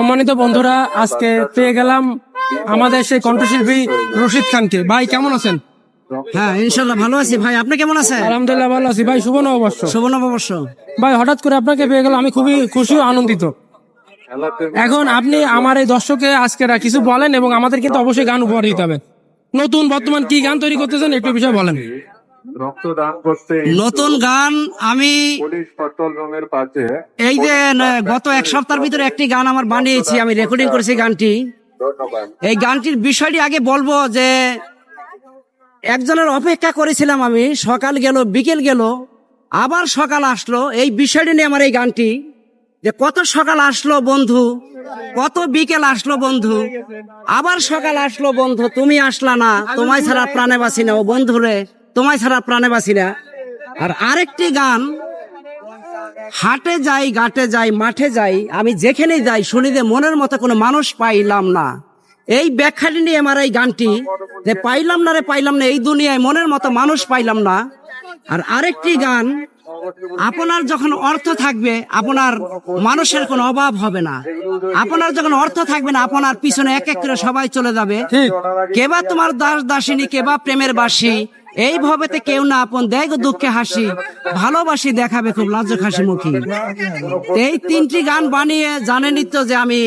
সম্মানিত বন্ধুরা আজকে পেয়ে গেলাম আমাদের সেই কণ্ঠশিল্পী রশিদ খানকে। ভাই কেমন আছেন? হ্যাঁ ইনশাল্লাহ ভালো আছি। ভাই আপনি কেমন আছেন? আলহামদুলিল্লাহ ভালো আছি। ভাই শুভ নববর্ষ। শুভ নববর্ষ। ভাই হঠাৎ করে আপনাকে পেয়ে গেলাম। আমি খুবই খুশি ও আনন্দিত। এখন আপনি আমার এই দর্শকে আজকে কিছু বলেন এবং আমাদের কিন্তু অবশ্যই গান উপহার দিতে হবে। নতুন বর্তমান কি গান তৈরি করতেছেন একটু বিষয় বলেন। নতুন গান আমি এই যে গত এক সপ্তাহের ভিতরে একটি গান আমার বানিয়েছি আমি রেকর্ডিং করেছি গানটি। এই গানটির বিষয়টি আগে বলব যে একজনের অপেক্ষা করেছিলাম আমি সকাল গেল বিকেল গেল আবার সকাল আসলো। এই বিষয়টি নিয়ে আমার এই গানটি যে কত সকাল আসলো বন্ধু কত বিকেল আসলো বন্ধু আবার সকাল আসলো বন্ধু তুমি আসলা না তোমায় ছাড়া প্রাণে বাসি না। ও বন্ধু রে তোমায় ছাড়া প্রাণে বাসি না। আর আরেকটি গান হাটে যাই ঘাটে যাই মাঠে যাই আমি যেখানে যাই শুনি যে মনের মতো কোনো মানুষ পাইলাম না। এই ব্যাখ্যাটি নিয়ে আমার এই গানটি যে পাইলাম না রে পাইলাম না এই দুনিয়ায় মনের মতো মানুষ পাইলাম না। আর আরেকটি গান আপনার যখন অর্থ থাকবে আপনার মানুষের কোনো অভাব হবে না। আপনার যখন অর্থ থাকবে না আপনার পিছনে এক এক করে সবাই চলে যাবে। কেবা তোমার দাস দাসিনী কেবা প্রেমের বাসী এই ভবেতে কেউ না আপন, দেয় দুঃখে হাসি, ভালোবাসি দেখাবে খুব লাজক হাসি মুখী। এই তিনটি গান বানিয়ে জানেনই তো যে আমি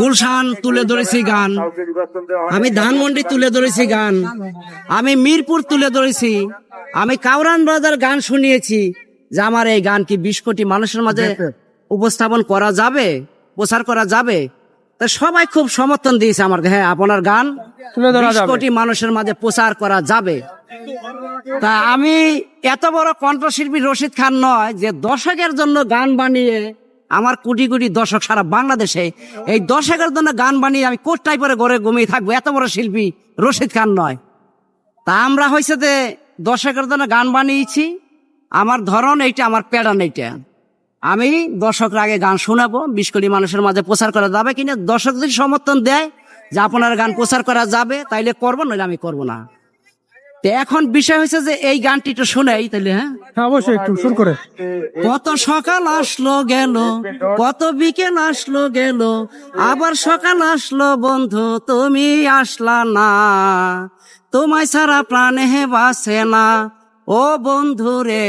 গুলশান তুলে ধরেছি গান, আমি ধানমন্ডি তুলে ধরেছি গান, আমি মিরপুর তুলে ধরেছি, আমি কাউরান বাজার গান শুনিয়েছি, যে আমার এই গান কি বিশ কোটি মানুষের মাঝে উপস্থাপন করা যাবে, প্রচার করা যাবে? তা সবাই খুব সমর্থন দিয়েছে আমার হ্যাঁ আপনার গান তুলে ধরা যাবে। কোটি মানুষের মাঝে প্রচার করা যাবে। তা আমি এত বড় কণ্ঠশিল্পী রশিদ খান নয় যে দর্শকের জন্য গান বানিয়ে আমার কোটি কোটি দর্শক সারা বাংলাদেশে এই দর্শকের জন্য গান বানিয়ে আমি কোট টাইপের ঘরে ঘুমিয়ে থাকব? এত বড় শিল্পী রশিদ খান নয়। তা আমরা হয়েছে যে দর্শকের জন্য গান বানিয়েছি। আমার ধরন এইটা আমার প্যাটার্ন এইটা। আমি দর্শকরা আগে গান শোনাবো বিশ কোটি মানুষের মাঝে প্রচার করা যাবে কিনা? দর্শক যদি সমর্থন দেয় যে আপনার গান প্রচার করা যাবে তাইলে করব নইলে আমি করব না। তো এখন বিষয় হয়েছে যে এই গানটি একটু শোনাই তাইলে হ্যাঁ? হ্যাঁ অবশ্যই একটু শুরু করে। কত সকাল আসলো গেল কত বিকেল আসলো গেল আবার সকাল আসলো বন্ধু তুমি আসলা না। তোমায় ছাড়া প্রাণে হে বাসে না। ও বন্ধু রে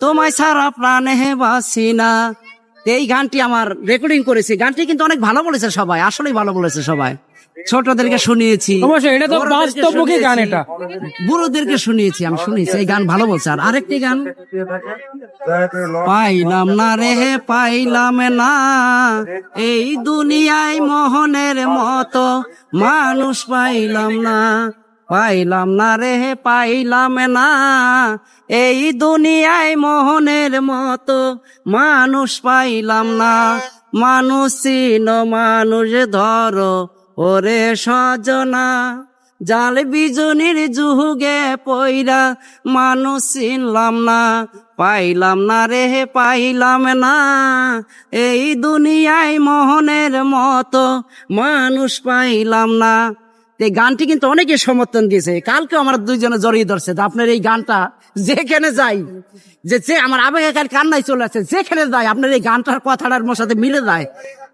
তোমায় ছাড়া প্রাণে হে বাসি না। এই গানটি আমার রেকর্ডিং করেছি। গানটি কিন্তু অনেক ভালো বলেছে সবাই আসলেই ভালো বলেছে সবাই। ছোটদেরকে শুনিয়েছি এটা তো বাস্তবমুখী গান এটা। বুড়োদেরকে শুনিয়েছি আমি শুনিয়েছি এই গান ভালো বলছে। আর আরেকটি গান। পাইলাম না রে পাইলাম না। এই দুনিয়ায় মোহনের মতো মানুষ পাইলাম না। পাইলাম না রে পাইলাম না। এই দুনিয়ায় মোহনের মতো মানুষ পাইলাম না। মানুষ চিন মানুষ ধরো। ওরে সজনা, জাল বিজনির যুগে পইরা মানুষ চিনলাম না, পাইলাম না রে, পাইলাম না। এই দুনিয়ায় মোহনের মতো মানুষ পাইলাম না। এই গানটি কিন্তু অনেকে সমর্থন দিয়েছে কালকে আমার দুইজনে জড়িয়ে ধরছে যে আপনার এই গানটা যেখানে যাই, যে আমার আবেগে কাল কান্নায় চলে আসছে যেখানে যাই, আপনার এই গানটার কথাটার মোর সাথে মিলে যায়।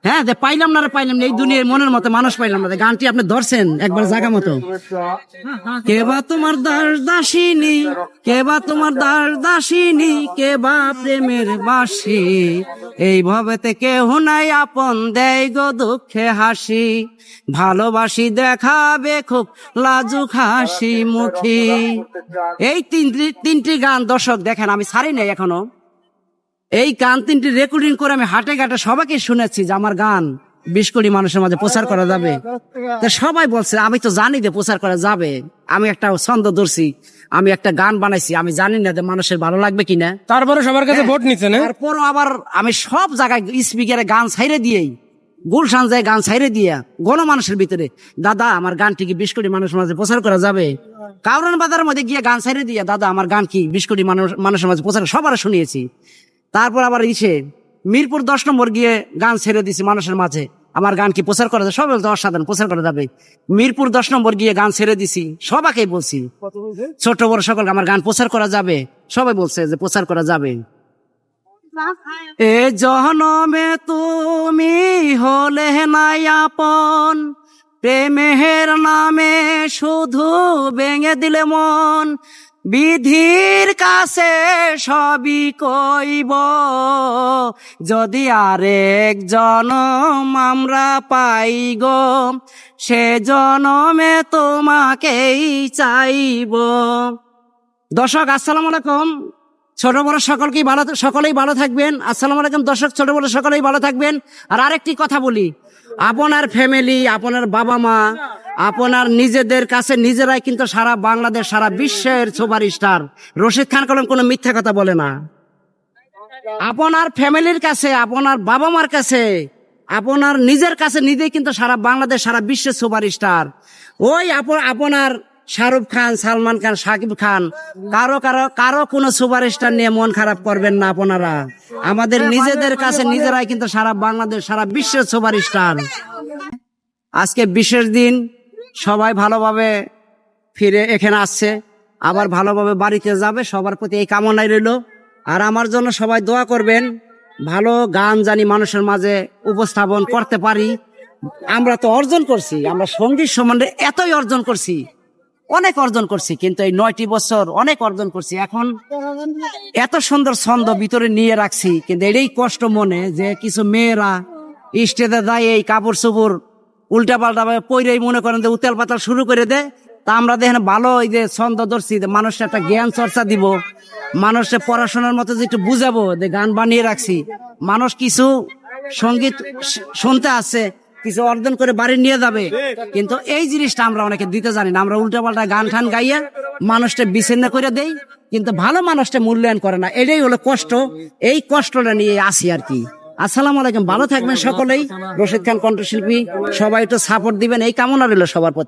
হ্যাঁ যে পাইলাম না রে, পাইলাম না। এই দুনিয়ার মনের মতো মানুষ পাইলাম না। গানটি আপনি ধরছেন একবার জায়গা মতো। কেবা তোমার দাস দাসিনী, কেবা তোমার দাস দাসিনী, কেবা প্রেমের বাসি। এই ভবেতে কেহ নাই, আপন দেয় গো দুঃখে হাসি। ভালোবাসি দেখাবে খুব লাজুক হাসি মুখী। এই তিনটি তিনটি গান দর্শক দেখেন, আমি ছাড়ি নাই এখনও। এই গান তিনটি রেকর্ডিং করে আমি হাটে ঘাটে সবাইকে শুনেছি যে আমার গান বিশ কোটি মানুষের মাঝে প্রচার করা যাবে। তা সবাই বলছে আমি তো জানি যে প্রচার করা যাবে। আমি একটা ছন্দ ধরছি আমি একটা গান বানাইছি আমি জানি না যে মানুষের ভালো লাগবে কিনা। তারপরে সবার কাছে ভোট নিচ্ছেন হ্যাঁ? তারপরও আবার আমি সব জায়গায় স্পিকারে গান ছাইরে দিয়েই গুলশান যায় গান ছাইরে দিয়া গণমানুষের ভিতরে দাদা আমার গানটি কি বিশ কোটি মানুষের মাঝে প্রচার করা যাবে। কাউরান বাজারের মধ্যে গিয়ে গান ছাইরে দিয়া দাদা আমার গান কি বিশ কোটি মানুষ মানুষের মাঝে প্রচার সবার শুনিয়েছি। তারপর আবার ইসে মিরপুর দশ নম্বর গিয়ে গান ছেড়ে দিছি মানুষের মাঝে। আমার গান কি প্রচার করা যাবে সবাই অসাধারণ প্রচার করা যাবে মিরপুর দশ নম্বর গিয়ে গান ছেড়ে দিছি সবাইকে বলছি ছোট বড় সকল আমার গান প্রচার করা যাবে? সবাই বলছে যে প্রচার করা যাবে। এ জনমে তুমি হলে নাই আপন প্রেমের নামে শুধু ভেঙে দিলে মন। বিধির কাছে সবই কইব। যদি আরেক জনম আমরা পাই গো, সে জনমে তোমাকেই চাইব। দর্শক, আসসালাম আলাইকুম। ছোট বড় সকলকেই ভালো সকলেই ভালো থাকবেন। আসসালাম আলাইকুম দর্শক, ছোট বড় সকলেই ভালো থাকবেন। আর আরেকটি কথা বলি, আপনার ফ্যামিলি আপনার বাবা মা আপনার নিজেদের কাছে নিজেরাই কিন্তু সারা বাংলাদেশ, সারা বিশ্বের সুপার স্টার রশিদ খান কলম কোনো মিথ্যা কথা বলে না। আপনার ফ্যামিলির কাছে, আপনার বাবা মার কাছে, আপনার নিজের কাছে নিজেই কিন্তু সারা বাংলাদেশ, সারা বিশ্বের সুপার স্টার ওই আপ- আপনার শাহরুখ খান, সালমান খান, সাকিব খান, কারও কারও কারও কোনো সুপার স্টার নিয়ে মন খারাপ করবেন না আপনারা। আমাদের নিজেদের কাছে নিজেরাই কিন্তু সারা বাংলাদেশ, সারা বিশ্বের সুপার স্টার আজকে বিশেষ দিন। সবাই ভালোভাবে ফিরে এখানে আসছে, আবার ভালোভাবে বাড়িতে যাবে, সবার প্রতি এই কামনাই রইল। আর আমার জন্য সবাই দোয়া করবেন, ভালো গান জানি মানুষের মাঝে উপস্থাপন করতে পারি। আমরা তো অর্জন করছি, আমরা সংগীত সম্বন্ধে এতই অর্জন করছি, অনেক অর্জন করছি, কিন্তু এই নয়টি বছর অনেক অর্জন করছি। এখন এত সুন্দর ছন্দ ভিতরে নিয়ে রাখছি, কিন্তু এটাই কষ্ট মনে যে কিছু মেয়েরা স্টেজে যায় এই কাপড় চোপড় উল্টা পাল্টা পইরেই মনে করেন যে উতাল পাতাল শুরু করে দেয়। তা আমরা দেখেন ভালো এই যে ছন্দ মানুষের একটা জ্ঞান চর্চা দিব, মানুষের পড়াশোনার মতো যে একটু বুঝাবো, যে গান বানিয়ে রাখছি। মানুষ কিছু সংগীত শুনতে আসছে, কিছু অর্জন করে বাড়ি নিয়ে যাবে। কিন্তু এই জিনিসটা আমরা অনেকে দিতে জানি না। আমরা উল্টা পাল্টা গান ঠান গাইয়া মানুষটা বিচ্ছিন্ন করে দেই, কিন্তু ভালো মানুষটা মূল্যায়ন করে না। এটাই হলো কষ্ট। এই কষ্টটা নিয়ে আসি আর কি। আসসালামু আলাইকুম ভালো থাকবেন সকলেই। রশিদ খান কণ্ঠশিল্পী সবাই একটু সাপোর্ট দিবেন। এই কামনা রইল সবার প্রতি।